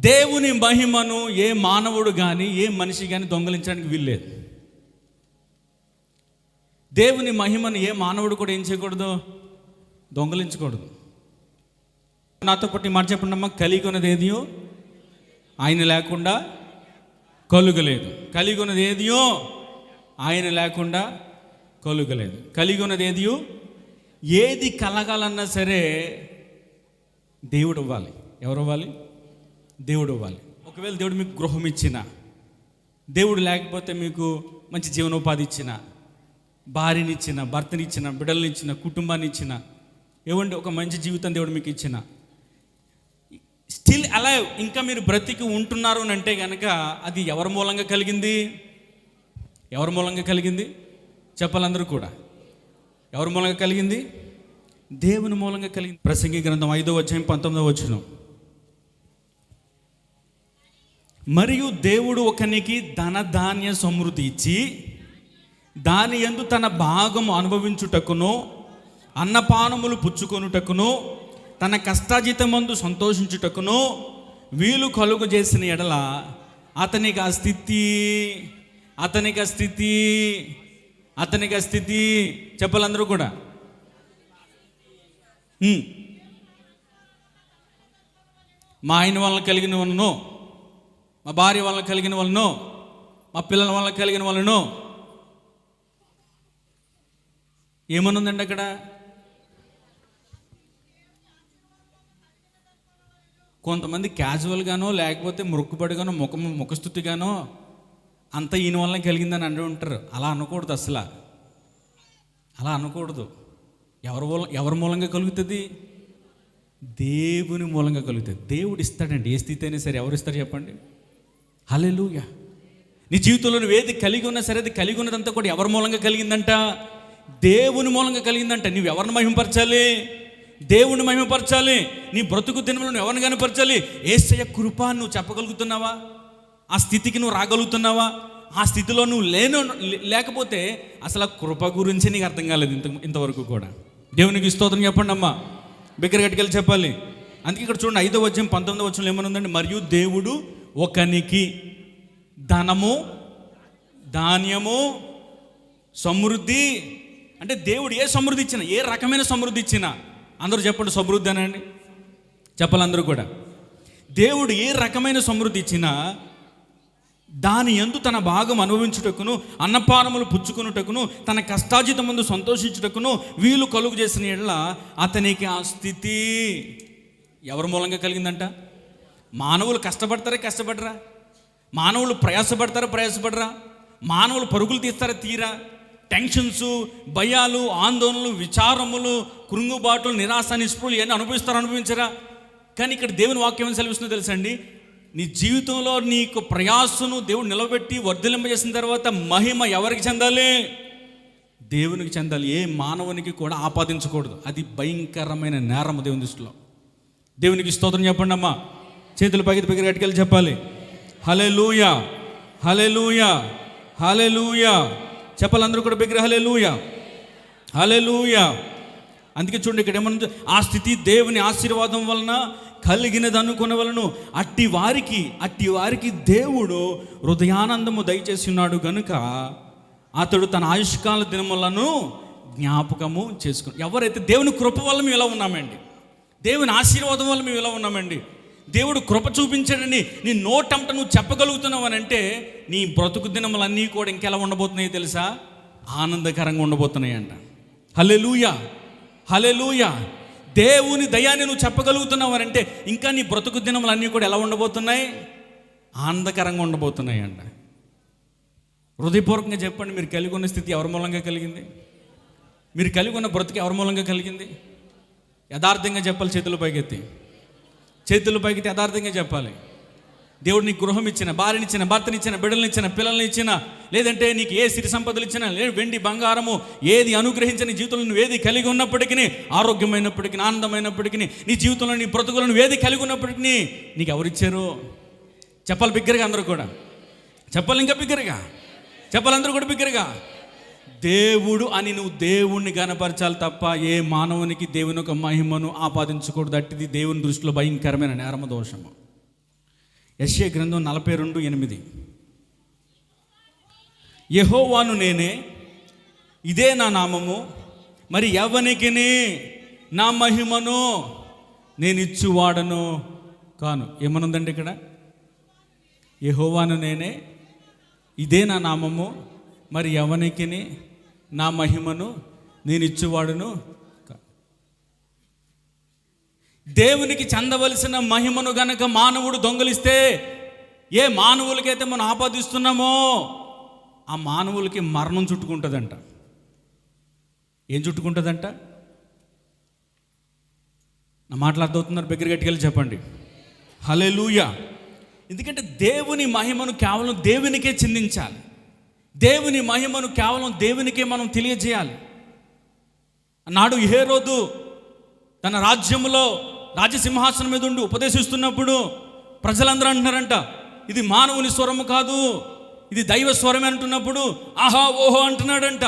దేవుని మహిమను ఏ మానవుడు కానీ ఏ మనిషి కానీ దొంగలించడానికి వీల్లేదు. దేవుని మహిమను ఏ మానవుడు కూడా ఏం చేయకూడదు? దొంగలించకూడదు. నాతో పాటు మాట చెప్పండి కలిగి ఉన్నది ఏదియో ఆయన లేకుండా కలుగలేదు. కలిగి ఉన్నది ఏదియో ఆయన లేకుండా కలుగలేదు. కలిగి ఉన్నది ఏదియో ఏది కలగాలన్నా సరే దేవుడు ఇవ్వాలి ఎవరు ఇవ్వాలి దేవుడు ఇవ్వాలి ఒకవేళ దేవుడు మీకు గృహం ఇచ్చిన దేవుడు లేకపోతే మీకు మంచి జీవనోపాధి ఇచ్చిన భార్యనిచ్చిన భర్తనిచ్చిన బిడ్డలనిచ్చిన కుటుంబాన్ని ఇచ్చిన ఏమండి ఒక మంచి జీవితం దేవుడు మీకు ఇచ్చిన స్టిల్ అలా ఇంకా మీరు బ్రతికి ఉంటున్నారు అని అంటే కనుక అది ఎవరి మూలంగా కలిగింది? ఎవరి మూలంగా కలిగింది? చెప్పాలందరూ కూడా. ఎవరి మూలంగా కలిగింది? దేవుని మూలంగా కలిగింది. ప్రసంగి గ్రంథం ఐదో వచ్చాయి పంతొమ్మిదో వచ్చినాం మరియు దేవుడు ఒకనికి ధన ధాన్య సమృద్ధి ఇచ్చి దాని యందు తన భాగము అనుభవించుటకును అన్నపానములు పుచ్చుకొనుటకును తన కష్టాజితమందు సంతోషించుటకును వీలు కలుగు చేసిన ఎడల అతనికి ఆ స్థితి అతనికి ఆ స్థితి అతనికి ఆ స్థితి చెప్పాలందరూ కూడా. మా ఆయన వలన కలిగిన వలన మా భార్య వలన కలిగిన వాళ్ళను మా పిల్లల వలన కలిగిన వాళ్ళను. ఏమనుందండి అక్కడ? కొంతమంది క్యాజువల్గానో లేకపోతే మొక్కుబడిగానో ముఖ ముఖస్థుతిగానో అంత ఈయన వల్ల కలిగిందని అంటూ ఉంటారు. అలా అనకూడదు అసలు. అలా అనకూడదు. ఎవరి మూల ఎవరి మూలంగా కలుగుతుంది? దేవుని మూలంగా కలుగుతుంది. దేవుడు ఇస్తాడండి. ఏ స్థితి అయినా సరే ఎవరు ఇస్తారు చెప్పండి? హలెలుయ నీ జీవితంలో నువ్వు ఏది కలిగి ఉన్నా సరే అది కలిగి ఉన్నదంతా కూడా ఎవరి మూలంగా కలిగిందంట? దేవుని మూలంగా కలిగిందంట. నువ్వు ఎవరిని మహిమపరచాలి దేవుని మహిమపరచాలి నీ బ్రతుకు దినములను నువ్వు ఎవరిని కనపరచాలి? ఏసయ్య కృప నువ్వు చెప్పగలుగుతున్నావా? ఆ స్థితికి నువ్వు రాగలుగుతున్నావా? ఆ స్థితిలో నువ్వు లేను లేకపోతే అసలు ఆ కృప గురించి నీకు అర్థం కాలేదు ఇంత ఇంతవరకు కూడా. దేవునికి స్తోత్రం చెప్పండి అమ్మా. బిగ్గర గట్టుకెళ్ళి చెప్పాలి. అందుకే ఇక్కడ చూడండి ఐదో వచ్చం పంతొమ్మిదో వచ్చంలో ఏమనుందండి మరియు దేవుడు ఒకనికి ధనము ధాన్యము సమృద్ధి. అంటే దేవుడు ఏ సమృద్ధి ఇచ్చిన ఏ రకమైన సమృద్ధి ఇచ్చినా అందరూ చెప్పండి సమృద్ధి అనండి. చెప్పాలి అందరూ కూడా. దేవుడు ఏ రకమైన సమృద్ధి ఇచ్చినా దాని ఎందు తన భాగం అనుభవించుటకును అన్నపానములు పుచ్చుకునుటకును తన కష్టాజితం ముందు సంతోషించుటకును వీలు కలుగు చేసిన ఎడల అతనికి ఆ స్థితి ఎవరి మూలంగా కలిగిందంట? మానవులు కష్టపడతారా కష్టపడరా? మానవులు ప్రయాసపడతారా ప్రయాసపడరా? మానవులు పరుగులు తీస్తారా తీరా? టెన్షన్స్ భయాలు ఆందోళనలు విచారములు కృంగుబాటులు నిరాశ నిస్పృహలు ఇవన్నీ అనుభవిస్తారో అనుభవించరా? కానీ ఇక్కడ దేవుని వాక్యం ఏం సెలవిస్తుందో తెలుసండి నీ జీవితంలో నీకు ప్రయాసను దేవుడు నిలబెట్టి వర్ధలింపజేసిన తర్వాత మహిమ ఎవరికి చెందాలి? దేవునికి చెందాలి. ఏ మానవునికి కూడా ఆపాదించకూడదు. అది భయంకరమైన నేరం దేవుని దృష్టిలో. దేవునికి స్తోత్రం చెప్పండి అమ్మా చేతులు పైకి పైకి గట్టుకెళ్ళి చెప్పాలి. హలే లూయా హలే లూయా హలే లూయా చెప్పాలి అందరూ కూడా బిగ్గర హలే లూయా హలే లూయా అందుకే చూడండి ఇక్కడ ఏమన్నా ఆ స్థితి దేవుని ఆశీర్వాదం వలన కలిగినది అనుకున్న వలను అట్టి వారికి అట్టి వారికి దేవుడు హృదయానందము దయచేసి ఉన్నాడు గనుక అతడు తన ఆయుష్కాల దినములను జ్ఞాపకము చేసుకుని ఎవరైతే దేవుని కృప వల్ల మేము ఇలా ఉన్నామండి దేవుని ఆశీర్వాదం వల్ల మేము ఇలా ఉన్నామండి దేవుడు కృప చూపించాడని నీ నోటంట నువ్వు చెప్పగలుగుతున్నావు అని అంటే నీ బ్రతుకు దినములన్నీ కూడా ఇంకెలా ఉండబోతున్నాయి తెలుసా? ఆనందకరంగా ఉండబోతున్నాయి అంట హలెలూయా హలెలూయా దేవుని దయాన్ని నువ్వు చెప్పగలుగుతున్నావు అని అంటే ఇంకా నీ బ్రతుకు దినములన్నీ కూడా ఎలా ఉండబోతున్నాయి? ఆనందకరంగా ఉండబోతున్నాయి అంట హృదయపూర్వకంగా చెప్పండి మీరు కలిగి ఉన్న స్థితి ఎవరి మూలంగా కలిగింది? మీరు కలిగి ఉన్న బ్రతుకు ఎవరి మూలంగా కలిగింది? యథార్థంగా చెప్పాలి చేతుల పైకెత్తి. చేతుల పైకి యథార్థంగా చెప్పాలి. దేవుడు నీకు గృహం ఇచ్చిన భార్యనిచ్చిన భర్తనిచ్చిన బిడ్డలనిచ్చిన పిల్లల్ని ఇచ్చిన లేదంటే నీకు ఏ సిరి సంపదలు ఇచ్చినా లేదు వెండి బంగారము ఏది అనుగ్రహించిన జీవితంలో నువ్వు ఏది కలిగి ఉన్నప్పటికీ ఆరోగ్యమైనప్పటికీ ఆనందమైనప్పటికీ నీ జీవితంలో నీ బ్రతుకులను ఏది కలిగి ఉన్నప్పటికీ నీకు ఎవరిచ్చారు చెప్పాలి బిగ్గరగా అందరూ కూడా. చెప్పాలి ఇంకా బిగ్గరగా. చెప్పాలి అందరూ కూడా బిగ్గరగా. దేవుడు అని నువ్వు దేవుణ్ణి కనపరచాలి తప్ప ఏ మానవునికి దేవుని యొక్క మహిమను ఆపాదించకూడదు. అట్టిది దేవుని దృష్టిలో భయంకరమైన నేరమ దోషము. యశ్య గ్రంథం నలభై రెండు ఎనిమిది. యహోవాను నేనే ఇదే నా నామము. మరి ఎవనికి నా మహిమను నేను ఇచ్చువాడను? కాను ఏమనుందండి ఇక్కడ? యహోవాను నేనే ఇదే నా నామము. మరి ఎవనికి నా మహిమను నేను ఇచ్చేవాడును. దేవునికి చెందవలసిన మహిమను గనక మానవుడు దొంగలిస్తే ఏ మానవులకైతే మనం ఆపాదిస్తున్నామో ఆ మానవులకి మరణం చుట్టుకుంటుందంట. ఏం చుట్టుకుంటుందంట? నా మాటలు అర్థమవుతున్నారు? దగ్గర గట్టికెళ్ళి చెప్పండి. హలే ఎందుకంటే దేవుని మహిమను కేవలం దేవునికే చిందించాలి. దేవుని మహిమను కేవలం దేవునికే మనం తెలియజేయాలి. నాడు ఏ రోజు తన రాజ్యంలో రాజసింహాసనం మీద ఉండి ఉపదేశిస్తున్నప్పుడు ప్రజలందరూ అంటున్నారంట ఇది మానవుని స్వరము కాదు ఇది దైవ స్వరమే అంటున్నప్పుడు ఆహా ఓహో అంటున్నాడంట.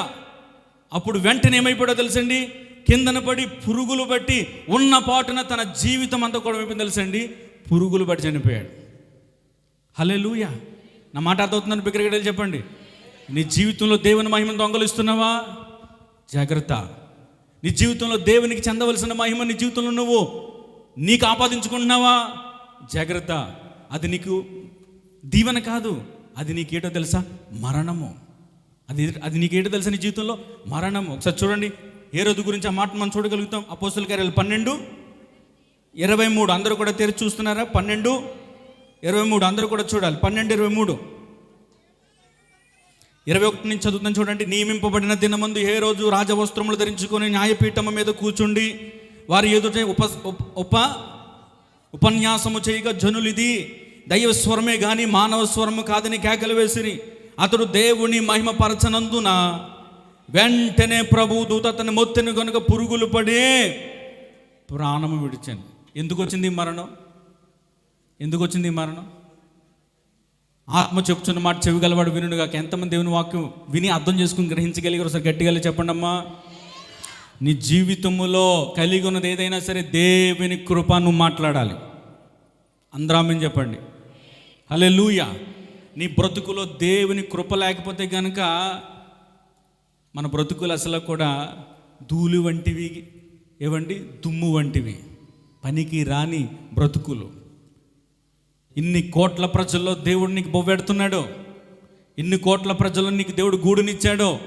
అప్పుడు వెంటనే ఏమైపోయాడో తెలుసండి? కిందన పడి పురుగులు బట్టి ఉన్న పాటున తన జీవితం అంతా కూడా ఏమైపోయింది తెలుసండి? పురుగులు బట్టి చనిపోయాడు. హలే నా మాట అర్థమవుతుందని బిగ్గరగడలు చెప్పండి. నీ జీవితంలో దేవుని మహిమను దొంగలిస్తున్నావా? జాగ్రత్త. నీ జీవితంలో దేవునికి చెందవలసిన మహిమ నీ జీవితంలో నువ్వు నీకు ఆపాదించుకుంటున్నావా? జాగ్రత్త. అది నీకు దీవెన కాదు. అది నీకేటో తెలుసా? మరణము. అది అది నీకేటో తెలుసా నీ జీవితంలో? మరణము. ఒకసారి చూడండి. ఏ రోజు గురించి ఆ మాట మనం చూడగలుగుతాం. అపోస్తుల కార్యాలు పన్నెండు ఇరవై మూడు. అందరూ కూడా తెరిచి చూస్తున్నారా? పన్నెండు ఇరవై మూడు. అందరూ కూడా చూడాలి. పన్నెండు ఇరవై మూడు. ఇరవై ఒకటి నుంచి చదువుతాను చూడండి నియమింపబడిన దినమందు ఏ రోజు రాజవస్త్రములు ధరించుకొని న్యాయపీఠము మీద కూర్చుండి వారి ఎదుట ఉప ఉప- ఉపన్యాసము చేయగా జనులు ఇది దైవ స్వరమే కానీ మానవ స్వరము కాదని కేకలు వేసిరి. అతడు దేవుని మహిమపరచనందున వెంటనే ప్రభు దూత అతని మొత్తెను కనుక పురుగులు పడి ప్రాణము విడిచాను. ఎందుకు వచ్చింది మరణం? ఎందుకు వచ్చింది మరణం? ఆత్మ చెప్తున్న మాట చెవిగలవాడు వినుడు కాక ఎంతమంది దేవుని వాక్యం విని అర్థం చేసుకుని గ్రహించగలిగారు సార్ గట్టిగా చెప్పండి అమ్మా నీ జీవితంలో కలిగి ఉన్నది ఏదైనా సరే దేవుని కృప నువ్వు మాట్లాడాలి. అందరామని చెప్పండి. హలే నీ బ్రతుకులో దేవుని కృప లేకపోతే కనుక మన బ్రతుకులు అసలు కూడా ధూళి వంటివి. ఏవండి? దుమ్ము వంటివి. పనికి రాని బ్రతుకులు. ఇన్ని కోట్ల ప్రజల్లో దేవుడు నీకు బొవ్వెడుతున్నాడు. ఇన్ని కోట్ల ప్రజల్లో నీకు దేవుడు గూడునిచ్చాడు.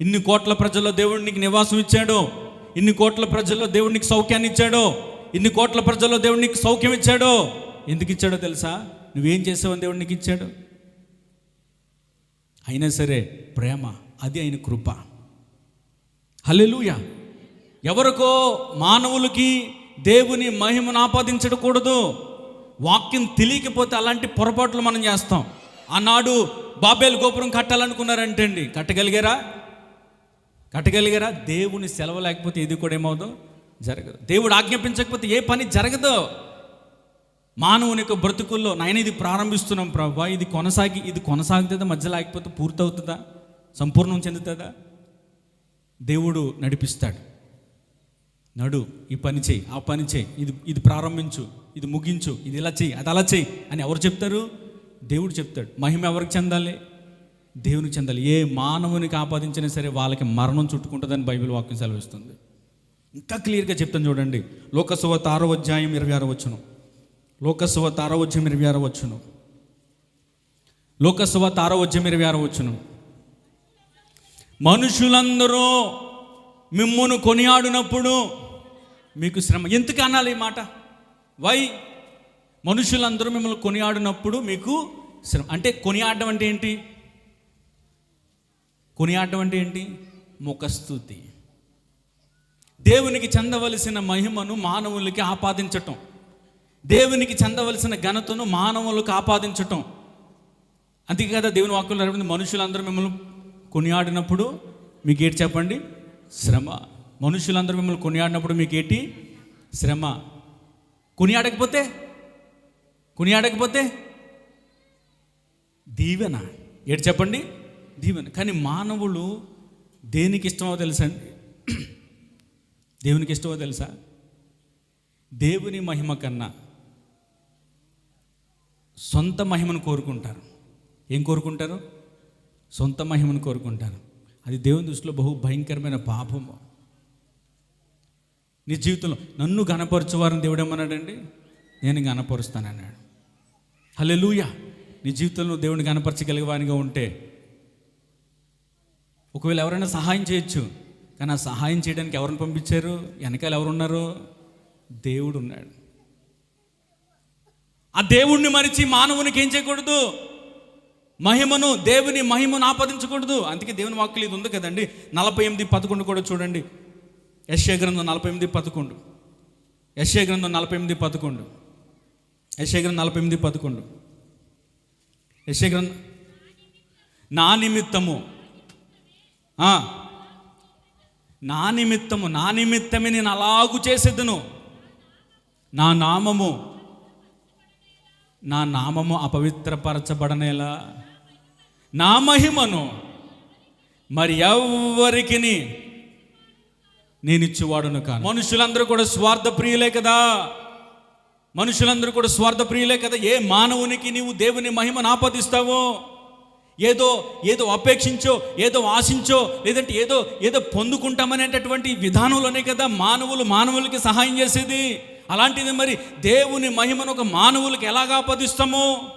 ఇన్ని కోట్ల ప్రజల్లో దేవుడు నీకు నివాసం ఇచ్చాడు. ఇన్ని కోట్ల ప్రజల్లో దేవుడు నీకు సౌఖ్యాన్ని ఇచ్చాడు. ఇన్ని కోట్ల ప్రజల్లో దేవుడు నీకు సౌఖ్యం ఇచ్చాడు. ఎందుకు ఇచ్చాడో తెలుసా? నువ్వేం చేసావని దేవుడు నీకు ఇచ్చాడు. అయినా సరే ప్రేమ అది ఆయన కృప. హల్లెలూయా. ఎవరికో మానవులకి దేవుని మహిమను ఆపాదించకూడదు. వాక్యం తెలియకపోతే అలాంటి పొరపాట్లు మనం చేస్తాం. ఆనాడు బాబేలు గోపురం కట్టాలనుకున్నారంటే అండి కట్టగలిగారా? కట్టగలిగారా? దేవుని సెలవు లేకపోతే ఇది కూడా ఏమవుదో? జరగదు. దేవుడు ఆజ్ఞాపించకపోతే ఏ పని జరగదు. మానవుని యొక్క బ్రతుకుల్లో నాయన ఇది ప్రారంభిస్తున్నాం ప్రభా. ఇది కొనసాగి ఇది కొనసాగుతుందా? మధ్య లేకపోతే పూర్తవుతుందా? సంపూర్ణం చెందుతుందా? దేవుడు నడిపిస్తాడు. నడు ఈ పని చేయి ఆ పని చేయి ఇది ఇది ప్రారంభించు ఇది ముగించు ఇది ఇలా చేయి అది అలా చేయి అని ఎవరు చెప్తారు? దేవుడు చెప్తాడు. మహిమ ఎవరికి చెందాలి? దేవునికి చెందాలి. ఏ మానవునికి ఆపాదించినా సరే వాళ్ళకి మరణం చుట్టుకుంటుందని బైబిల్ వాక్యం సెలవిస్తుంది. ఇంకా క్లియర్గా చెప్తాను చూడండి. లోకసువత ఆరో అధ్యాయం ఇరవై ఆరో వచ్చును లోకసువత ఆరో అధ్యాయం ఇరవై ఆరో వచ్చును లోకసువత ఆరో అధ్యాయం ఇరవై ఆరో వచ్చును మనుషులందరూ మిమ్మును కొనియాడినప్పుడు మీకు శ్రమ. ఎందుకు అనాలి ఈ మాట? వై మనుషులందరూ మిమ్మల్ని కొనియాడినప్పుడు మీకు శ్రమ. అంటే కొనియాడడం అంటే ఏంటి? కొనియాడడం అంటే ఏంటి? ముఖస్థుతి దేవునికి చెందవలసిన మహిమను మానవులకి ఆపాదించటం. దేవునికి చెందవలసిన ఘనతను మానవులకు ఆపాదించటం అంతే కదా దేవుని వాక్యంలో మనుషులందరూ మిమ్మల్ని కొనియాడినప్పుడు మీకు ఏంటి చెప్పండి? శ్రమ. మనుషులందరూ మిమ్మల్ని కొనియాడినప్పుడు మీకు ఏంటి? శ్రమ. కొనియాడకపోతే? కొనియాడకపోతే? దీవెన. ఏడు చెప్పండి? దీవెన. కానీ మానవులు దేనికి ఇష్టమో తెలుసా అండి? దేవునికి ఇష్టమో తెలుసా? దేవుని మహిమ కన్నా సొంత మహిమను కోరుకుంటారు. ఏం కోరుకుంటారు? సొంత మహిమను కోరుకుంటారు. అది దేవుని దృష్టిలో బహు భయంకరమైన పాపము. నీ జీవితంలో నన్ను గణపరచువారని దేవుడు ఏమన్నాడండి? నేను గణపరుస్తానన్నాడు హల్లెలూయా! నీ జీవితంలో దేవుని గణపరచగలిగేవానిగా ఉంటే ఒకవేళ ఎవరైనా సహాయం చేయొచ్చు. కానీ ఆ సహాయం చేయడానికి ఎవరిని పంపించారు? వెనకాల ఎవరున్నారు? దేవుడు ఉన్నాడు. ఆ దేవుణ్ణి మరిచి మానవునికి ఏం చేయకూడదు? మహిమను దేవుని మహిమను ఆపాదించకూడదు. అందుకే దేవుని వాక్కులు ఇది ఉంది కదండి. నలభై ఎనిమిది పదకొండు కూడా చూడండి. యశ్య గ్రంథం నలభై ఎనిమిది పదకొండు. యశ్య గ్రంథం నలభై ఎనిమిది పదకొండు. యశ్య గ్రంథం నలభై ఎనిమిది పదకొండు. యశ్య గ్రంథం నా నిమిత్తము. నా నిమిత్తము నా నిమిత్తమే నేను అలాగు చేసేదను. నా నామము నా నామము అపవిత్రపరచబడనేలా. నా మహిమను మరి ఎవరికి నేను ఇచ్చేవాడును కాను. మనుషులందరూ కూడా స్వార్థ ప్రియులే కదా. మనుషులందరూ కూడా స్వార్థ ప్రియులే కదా. ఏ మానవునికి నీవు దేవుని మహిమను ఆపాదిస్తావో? ఏదో ఏదో అపేక్షించో ఏదో ఆశించో లేదంటే ఏదో ఏదో పొందుకుంటామనేటటువంటి విధానంలోనే కదా మానవులు మానవులకి సహాయం చేసేది. అలాంటిది మరి దేవుని మహిమను ఒక మానవులకి ఎలాగా ఆపాదిస్తామో?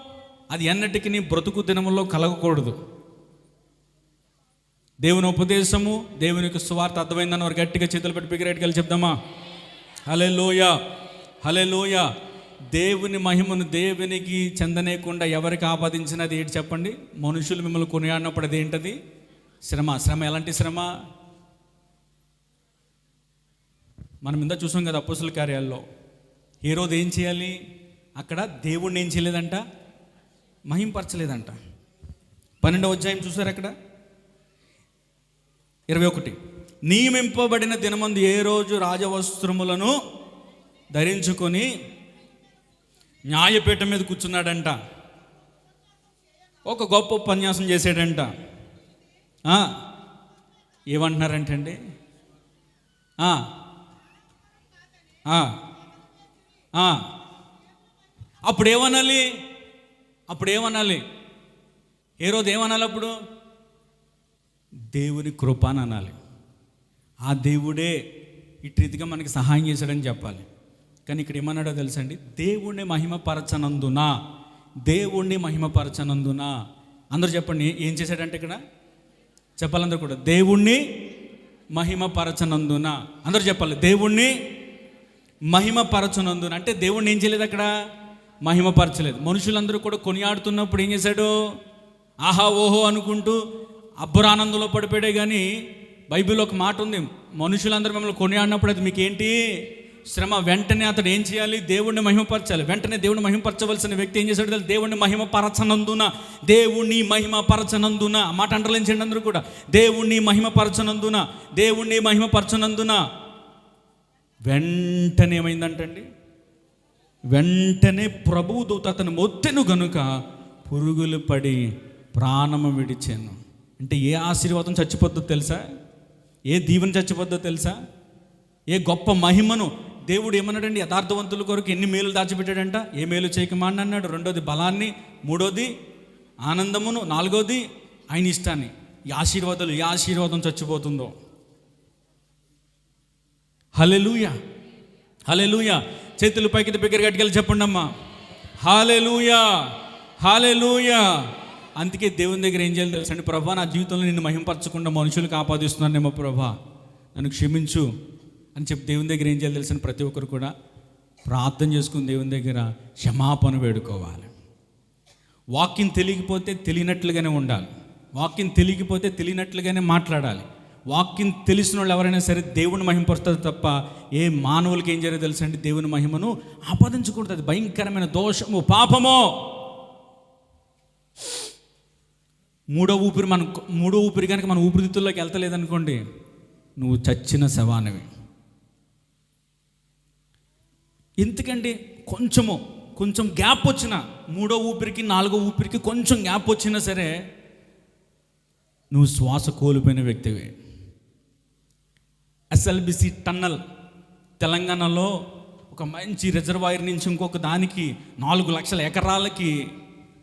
అది ఎన్నటికి నీ బ్రతుకు దినములో కలగకూడదు. దేవుని ఉపదేశము దేవుని యొక్క సువార్త అర్థమైందని వారు గట్టిగా చేతులు పెట్టి బిగ్గరేట్కి వెళ్ళి చెప్దామా? హలే లోయ హలే లోయ దేవుని మహిమను దేవునికి చెందనేకుండా ఎవరికి ఆపాదించినది ఏంటి చెప్పండి? మనుషులు మిమ్మల్ని కొనియాడినప్పుడు అది ఏంటది శ్రమ శ్రమ ఎలాంటి శ్రమ? మనం ఇందా చూసాం కదా అప్పుసుల కార్యాల్లో. ఏ రోజు ఏం చేయాలి? అక్కడ దేవుణ్ణి ఏం చేయలేదంట? మహింపరచలేదంట. పన్నెండవ అధ్యాయం చూసారు అక్కడ ఇరవై ఒకటి. నియమింపబడిన దినమందు ఏ రోజు రాజవస్త్రములను ధరించుకొని న్యాయపీఠం మీద కూర్చున్నాడంట. ఒక గొప్ప ఉపన్యాసం చేసాడంట ఏమంటున్నారంటండి? ఆ, అప్పుడు ఏమనాలి ఏ రోజు ఏమనాలి అప్పుడు దేవుని కృప అని అనాలి. ఆ దేవుడే ఇటు రీతిగా మనకి సహాయం చేశాడని చెప్పాలి. కానీ ఇక్కడ ఏమన్నాడో తెలుసండి? దేవుణ్ణి మహిమపరచనందున దేవుణ్ణి మహిమపరచనందున. అందరూ చెప్పండి ఏం చేశాడంటే ఇక్కడ? చెప్పాలందరూ కూడా దేవుణ్ణి మహిమపరచనందున. అందరూ చెప్పాలి దేవుణ్ణి మహిమపరచనందున. అంటే దేవుణ్ణి ఏం చేయలేదు అక్కడ? మహిమపరచలేదు. మనుషులందరూ కూడా కొనియాడుతున్నప్పుడు ఏం చేశాడు? ఆహా ఓహో అనుకుంటూ అబ్బరానందంలో పడిపోయాడే కానీ బైబిల్లో ఒక మాట ఉంది. మనుషులందరూ మిమ్మల్ని కొనియాడినప్పుడు అది మీకేంటి? శ్రమ. వెంటనే అతడు ఏం చేయాలి? దేవుణ్ణి మహిమపరచాలి. వెంటనే దేవుణ్ణి మహిమపరచవలసిన వ్యక్తి ఏం చేశాడు దేవుణ్ణి దేవుణ్ణి మహిమపరచనందున. దేవుణ్ణి మహిమపరచనందున. ఆ మాట అంటలేని అందరూ కూడా. దేవుణ్ణి మహిమపరచనందున. దేవుణ్ణి మహిమపరచనందున. వెంటనే ఏమైందంటండి? వెంటనే ప్రభువు దూత అతను మొత్తెను గనుక పురుగులు పడి ప్రాణము విడిచాను. అంటే ఏ ఆశీర్వాదం చచ్చిపోద్దో తెలుసా? ఏ దీవెన చచ్చిపోద్దో తెలుసా? ఏ గొప్ప మహిమను దేవుడు ఏమన్నాడండి? యథార్థవంతుల కొరకు ఎన్ని మేలు దాచిపెట్టాడంట? ఏ మేలు చేయకమాండి అన్నాడు. రెండోది బలాన్ని మూడోది ఆనందమును నాలుగోది ఆయన ఇష్టాన్ని. ఈ ఆశీర్వాదాలు ఏ ఆశీర్వాదం చచ్చిపోతుందో. హలెలూయ హలెలూయ చేతులు పైకి దగ్గర గట్టికెళ్ళి చెప్పండి అమ్మా. Hallelujah hallelujah. అందుకే దేవుని దగ్గర ఏం చేయాలి తెలుసండి ప్రభా నా జీవితంలో నిన్ను మహింపరచకుండా మనుషులకు ఆపాదిస్తున్నానేమో ప్రభా. నన్ను క్షమించు అని చెప్పి దేవుని దగ్గర ఏం చేయాలి తెలిసిన ప్రతి ఒక్కరు కూడా ప్రార్థన చేసుకుని దేవుని దగ్గర క్షమాపణ వేడుకోవాలి. వాక్యం తెలియకపోతే తెలియనట్లుగానే ఉండాలి. వాక్యం తెలియకపోతే తెలియనట్లుగానే మాట్లాడాలి. వాక్యం తెలిసిన వాళ్ళు ఎవరైనా సరే దేవుని మహిమపరుస్తుంది తప్ప ఏ మానవులకి ఏం జరిగే తెలుసండి? దేవుని మహిమను ఆపాదించకూడదు అది భయంకరమైన దోషము పాపము. మూడో ఊపిరి మన మూడో ఊపిరి కనుక మన ఊపిరితిత్తుల్లోకి వెళ్తలేదనుకోండి నువ్వు చచ్చిన శవానివి. ఎందుకండి కొంచెము కొంచెం గ్యాప్ వచ్చిన మూడో ఊపిరికి నాలుగో ఊపిరికి కొంచెం గ్యాప్ వచ్చినా సరే నువ్వు శ్వాస కోల్పోయిన వ్యక్తివి. ఎస్ఎల్బిసి టన్నల్ తెలంగాణలో ఒక మంచి రిజర్వాయర్ నుంచి ఇంకొక దానికి నాలుగు లక్షల ఎకరాలకి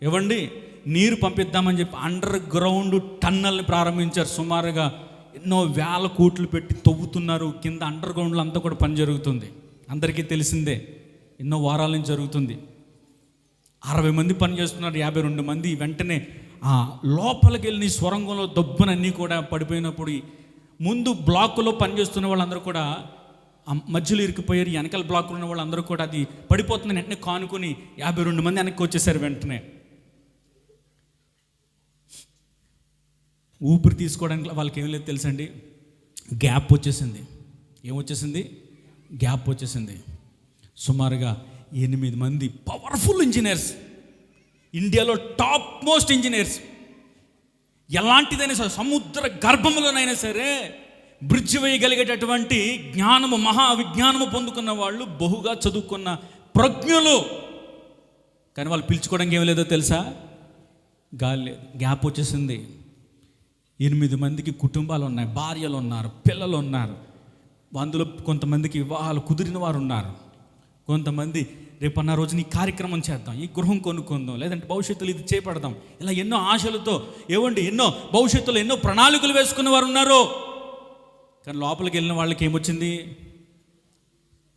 ఇవ్వండి నీరు పంపిద్దామని చెప్పి అండర్ గ్రౌండ్ టన్నల్ని ప్రారంభించారు. సుమారుగా ఎన్నో వేల కోట్లు పెట్టి తవ్వుతున్నారు. కింద అండర్ గ్రౌండ్లో అంతా కూడా పని జరుగుతుంది. అందరికీ తెలిసిందే ఎన్నో వారాల నుంచి జరుగుతుంది. అరవై మంది పని చేస్తున్నారు యాభై రెండు మంది. వెంటనే ఆ లోపలికి వెళ్ళి స్వరంగంలో దబ్బునన్నీ కూడా పడిపోయినప్పుడు ముందు బ్లాకులో పనిచేస్తున్న వాళ్ళందరూ కూడా మధ్యలో ఇరికిపోయారు వెనకాల బ్లాక్లో ఉన్న వాళ్ళందరూ కూడా అది పడిపోతుంది వెంటనే కానుకొని యాభై రెండు మంది వెనక్కి వచ్చేసారు వెంటనే. ఊపిరి తీసుకోవడానికి వాళ్ళకి ఏం లేదు తెలుసండి. గ్యాప్ వచ్చేసింది. ఏమొచ్చేసింది గ్యాప్ వచ్చేసింది. సుమారుగా ఎనిమిది మంది పవర్ఫుల్ ఇంజనీర్స్. ఇండియాలో టాప్ మోస్ట్ ఇంజనీర్స్. ఎలాంటిదైనా సరే సముద్ర గర్భములోనైనా సరే బ్రిడ్జ్ వేయగలిగేటటువంటి జ్ఞానము మహా విజ్ఞానము పొందుకున్న వాళ్ళు బహుగా చదువుకున్న ప్రజ్ఞులు. కానీ వాళ్ళు పిలుచుకోవడానికి ఏం లేదో తెలుసా? గాలి లేదు. గ్యాప్ వచ్చేసింది. ఎనిమిది మందికి కుటుంబాలు ఉన్నాయి. భార్యలు ఉన్నారు పిల్లలు ఉన్నారు. అందులో కొంతమందికి వివాహాలు కుదిరిన వారు ఉన్నారు. కొంతమంది రేపన్న రోజున ఈ కార్యక్రమం చేద్దాం ఈ గృహం కొనుక్కుందాం లేదంటే భవిష్యత్తులో ఇది చేపడదాం. ఇలా ఎన్నో ఆశలతో ఏవండి ఎన్నో భవిష్యత్తులో ఎన్నో ప్రణాళికలు వేసుకున్న వారు ఉన్నారు. కానీ లోపలికి వెళ్ళిన వాళ్ళకి ఏమొచ్చింది?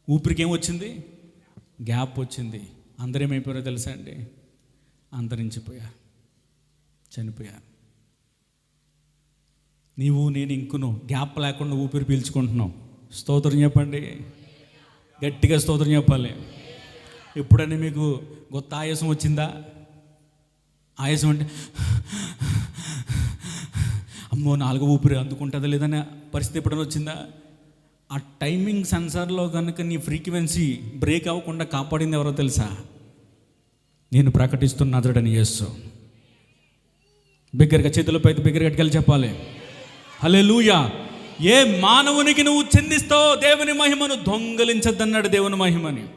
ఊపిరికి ఏమొచ్చింది? గ్యాప్ వచ్చింది. అందరేమైపోయారో తెలుసా అండి? అంతరించిపోయారు. చనిపోయారు. నీవు నేను ఇంకును గ్యాప్ లేకుండా ఊపిరి పీల్చుకుంటున్నావు స్తోత్రం చెప్పండి. గట్టిగా స్తోత్రం చెప్పాలి. ఎప్పుడైనా మీకు గొత్త ఆయాసం వచ్చిందా? ఆయాసం అంటే అమ్మో నాలుగో ఊపిరి అందుకుంటుందా లేదనే పరిస్థితి ఎప్పుడైనా వచ్చిందా? ఆ టైమింగ్ సెన్సార్లో కనుక నీ ఫ్రీక్వెన్సీ బ్రేక్ అవ్వకుండా కాపాడింది ఎవరో తెలుసా? నేను ప్రకటిస్తున్న అతడని చేస్తూ బిగ్గరగా చేతులపై బిగ్గరగా గట్టిగా చెప్పాలి. హల్లెలూయా. ఏ మానవునికి నువ్వు చెందిస్తావో దేవుని మహిమను దొంగలించద్దన్నాడు దేవుని మహిమని.